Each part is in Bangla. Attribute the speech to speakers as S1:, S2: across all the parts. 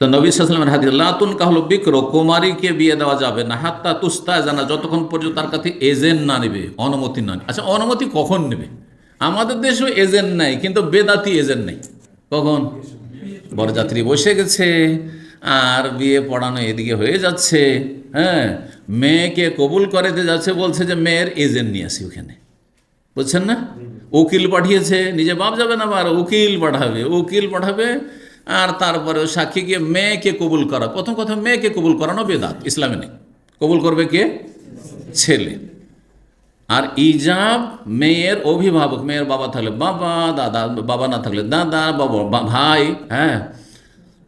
S1: তো নবী সাল্লামের হাদিস, লাতুন কাহল বিক্র, কুমারীকে বিয়ে দেওয়া যাবে না। হাত্তা তুস্তা জানা, যতক্ষণ পর্যন্ত তার কাছে এজেন্ট না নেবে, অনুমতি না। আচ্ছা অনুমতি কখন নেবে? আমাদের দেশেও এজেন্ট নাই, কিন্তু বেদাতি এজেন্ট নেই। কখন? বরযাত্রী বসে গেছে, আর বিয়ে পড়ানো এদিকে হয়ে যাচ্ছে হ্যাঁ? মেয়েকে কবুল করে দিয়ে যাচ্ছে, বলছে যে মেয়ের এজেন্ট নিয়ে আসি ওখানে। বুঝছেন না? উকিল পাঠিয়েছে, নিজে বাপ যাবে না আবার, উকিল পাঠাবে উকিল পাঠাবে আর তারপরে ও সাক্ষী গিয়ে মেয়েকে কবুল করা। প্রথম কথা, মেয়েকে কবুল করানো বেদাত ইসলামে নেই। কবুল করবে কে? ছেলে। আর ইজাব, মেয়ের অভিভাবক, মেয়ের বাবা থাকলে বাবা, দাদা, বাবা না থাকলে দাদা, বাবা ভাই হ্যাঁ?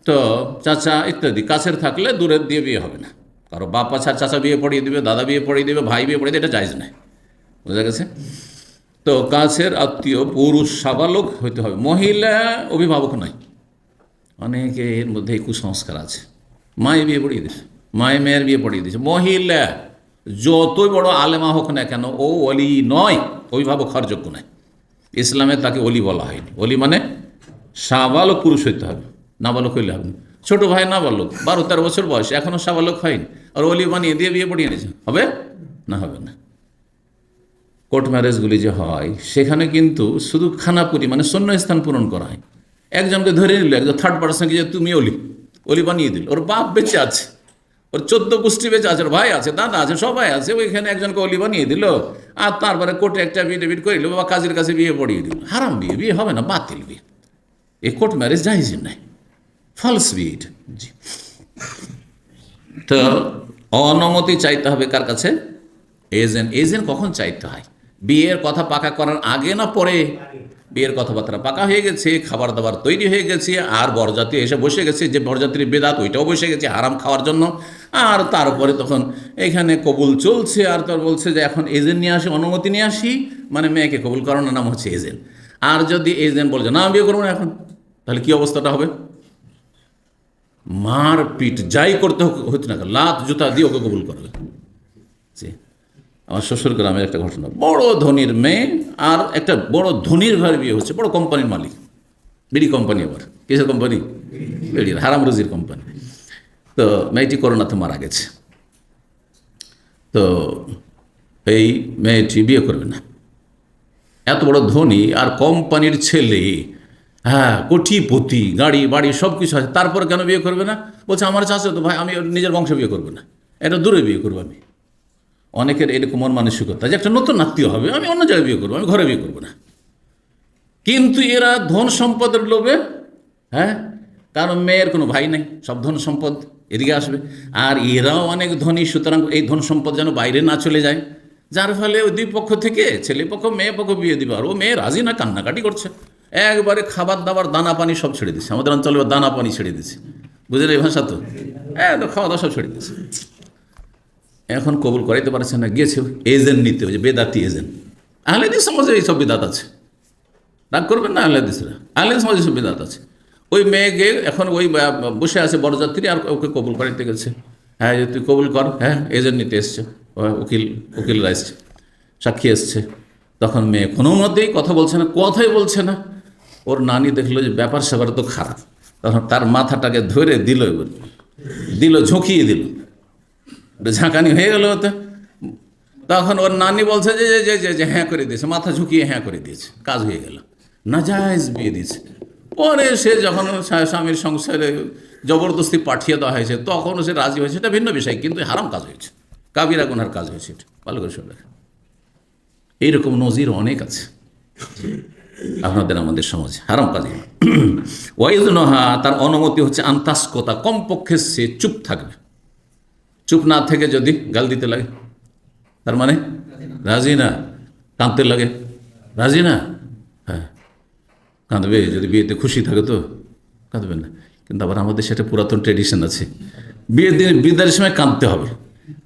S1: তো চাচা ইত্যাদি, কাছের থাকলে দূরের দিয়ে বিয়ে হবে না। কারও বাপ ছাড়া চাচা বিয়ে পড়িয়ে দিবে, দাদা বিয়ে পড়িয়ে দিবে, ভাই বিয়ে পড়িয়ে দিবে, এটা জায়জ নাই। বোঝা গেছে? তো কাছের আত্মীয়, পুরুষ, সাবালক হইতে হবে। মহিলা অভিভাবক নয়। অনেকে এর মধ্যে কুসংস্কার আছে। মায়ের বিয়ে পড়িয়ে দিয়েছে। মায়ে মেয়ের বিয়ে পড়িয়ে দিয়েছে। মহিলা, যতই বড় আলেমা হোক না কেন, ও অলি নয়, অভিভাবক হওয়ার যোগ্য নয়। ইসলামে তাকে অলি বলা হয়নি। অলি মানে সাবালক পুরুষ হইতে হবে, নাবালক হইলে হবে। ছোট ভাই নাবালক, বারো তেরো বছর বয়স এখনও সাবালক হয়নি। আর অলি বানিয়ে দিয়ে বিয়ে পড়িয়ে নিয়েছে হবে না হবে না। কোর্ট ম্যারেজগুলি যে হয়, সেখানে কিন্তু শুধু খানাপুরি মানে শূন্য স্থান পূরণ করা হয় একজনকে ধরে নিল, একজন থার্ড পার্সনকে যে তুমি অলি অলি বানিয়ে দিল। ওর বাপ বেঁচে আছে, ওর চোদ্দ গোষ্ঠী বেঁচে আছে, ওর ভাই আছে, দাদা আছে, সবাই আছে, ওইখানে একজনকে অলি বানিয়ে দিল। আর তারপরে কোর্টে একটা এফিডেভিট করিল বা কাজের কাছে বিয়ে পড়িয়ে দিল। হারাম বিয়ে বিয়ে হবে না, বাতিল বিয়ে। এই কোর্ট ম্যারেজ জাহিজ নাই। ফলস বিয়ে জি। তো অনুমতি চাইতে হবে কার কাছে? এজেন্ট এজেন্ট কখন চাইতে হয়? বিয়ের কথা পাকা করার আগে না পরে? বিয়ের কথাবার্তা পাকা হয়ে গেছে খাবার দাবার তৈরি হয়ে গেছে, আর বরযাত্রী এসে বসে গেছে, যে বরযাত্রী বেদাত ওইটাও বসে গেছে আরাম খাওয়ার জন্য। আর তারপরে তখন এখানে কবুল চলছে, আর তোর বলছে যে এখন এজেন্ট নিয়ে আসি, অনুমতি নিয়ে আসি মানে মেয়েকে কবুল করানোর নাম হচ্ছে এজেন্ট। আর যদি এজেন্ট বলছে না, বিয়ে করব না এখন, তাহলে কি অবস্থাটা হবে? মার পিট যাই করতে হতো না লাত জুতা দিয়ে ওকে কবুল করবে। আমার শ্বশুর গ্রামের একটা ঘটনা। বড় ধনির মেয়ে আর একটা বড় ধনির ঘরে বিয়ে হচ্ছে বড় কোম্পানির মালিক। বিড়ি কোম্পানি আবার। কিসের কোম্পানি? বিড়ির হারাম রুজির কোম্পানি। তো মেয়েটি করোনাতে মারা গেছে। তো এই মেয়েটি বিয়ে করবে না। এত বড় ধনী আর কোম্পানির ছেলে হ্যাঁ কোটিপতি, গাড়ি, বাড়ি সব কিছু আছে। তারপর কেন বিয়ে করবে না? বলছে, আমার চাষে তো ভাই, আমি নিজের বংশ বিয়ে করব না। এটা দূরে বিয়ে করব আমি। অনেকের এরকম মন মানসিকতা যে একটা নতুন আত্মীয় হবে, আমি অন্য জায়গায় বিয়ে করব, আমি ঘরে বিয়ে করব না। কিন্তু এরা ধন সম্পদের লোভে হ্যাঁ কারণ মেয়ের কোনো ভাই নেই, সব ধন সম্পদ এদিকে আসবে। আর এরাও অনেক ধনী, সুতরাং এই ধন সম্পদ যেন বাইরে না চলে যায়। যার ফলে ওই দুই পক্ষ থেকে ছেলে পক্ষ, মেয়ে পক্ষ বিয়ে দিবে, আর ও মেয়ে রাজি না, কান্নাকাটি করছে। একবারে খাবার দাবার, দানা পানি সব ছেড়ে দিচ্ছে আমাদের অঞ্চলে দানা পানি ছেড়ে দিচ্ছে বুঝলে এই ভাষা তো? হ্যাঁ তো খাওয়া দাওয়া সব ছেড়ে দিচ্ছে এখন কবুল করাইতে পারছে না, গিয়েছে এজেন্ট নিতে যে বেদাতি এজেন্ট আহলেদি সমাজে এইসব বিদাত আছে। রাগ করবেন না আহলেদিসরা? আহলেদ সমাজে সব বিদাত আছে। ওই মেয়েকে এখন ওই বসে আছে বড়যাত্রী আর ওকে কবুল করাইতে গেছে। হ্যাঁ যে তুই কবুল কর হ্যাঁ এজেন্ট নিতে এসছে উকিল উকিলরা এসছে, সাক্ষী এসছে। তখন মেয়ে কোনো মতেই কথা বলছে না, কথাই বলছে না। ওর নানি দেখল যে ব্যাপার স্যাপার তো খারাপ। তখন তার মাথাটাকে ধরে দিল এবার, দিল, ঝুঁকিয়ে দিল। ঝাঁকানি হয়ে গেল তো। তখন ওর নানি বলছে, যে যে যে যে হ্যাঁ করে দিয়েছে, মাথা ঝুঁকিয়ে হ্যাঁ করে দিয়েছে, কাজ হয়ে গেল। নাজায়জ বিয়ে দিয়েছে। পরে সে যখন স্বামীর সংসারে জবরদস্তি পাঠিয়ে দেওয়া হয়েছে তখন সে রাজি হয়েছে। এটা ভিন্ন বিষয়, কিন্তু হারাম কাজ হয়েছে। কাবিরা গুনার কাজ হয়েছে ভালো করে শুনে এইরকম নজির অনেক আছে। আপনাদের আমাদের সমাজে হারাম কাজে ওয়াইদ নহা, তার অনুমতি হচ্ছে আন্তাস্কতা, কমপক্ষে সে চুপ থাকবে। চুপ না থেকে যদি গাল দিতে লাগে। তার মানে? রাজি না। কাঁদতে লাগে। রাজি না? হ্যাঁ। কাঁদবে। যদি বিয়েতে খুশি থাকে তো কাঁদবে না। কিন্তু আবার আমাদের সেটা পুরাতন ট্রেডিশন আছে। বিয়ের দিন বিদায়ের সময় কাঁদতে হবে।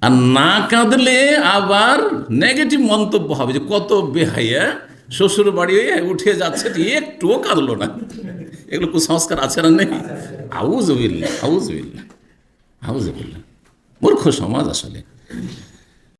S1: আর না কাঁদলে আবার নেগেটিভ মন্তব্য হবে যে, কত বেহাইয়া শ্বশুর বাড়ি উঠে যাচ্ছে একটুও কাঁদলো না। এগুলো কুসংস্কার আছে না নেই? আউজ বিল্লা আউজ বিল্লা আউজ বিল্লা মূর্খ সমাজ আসলে।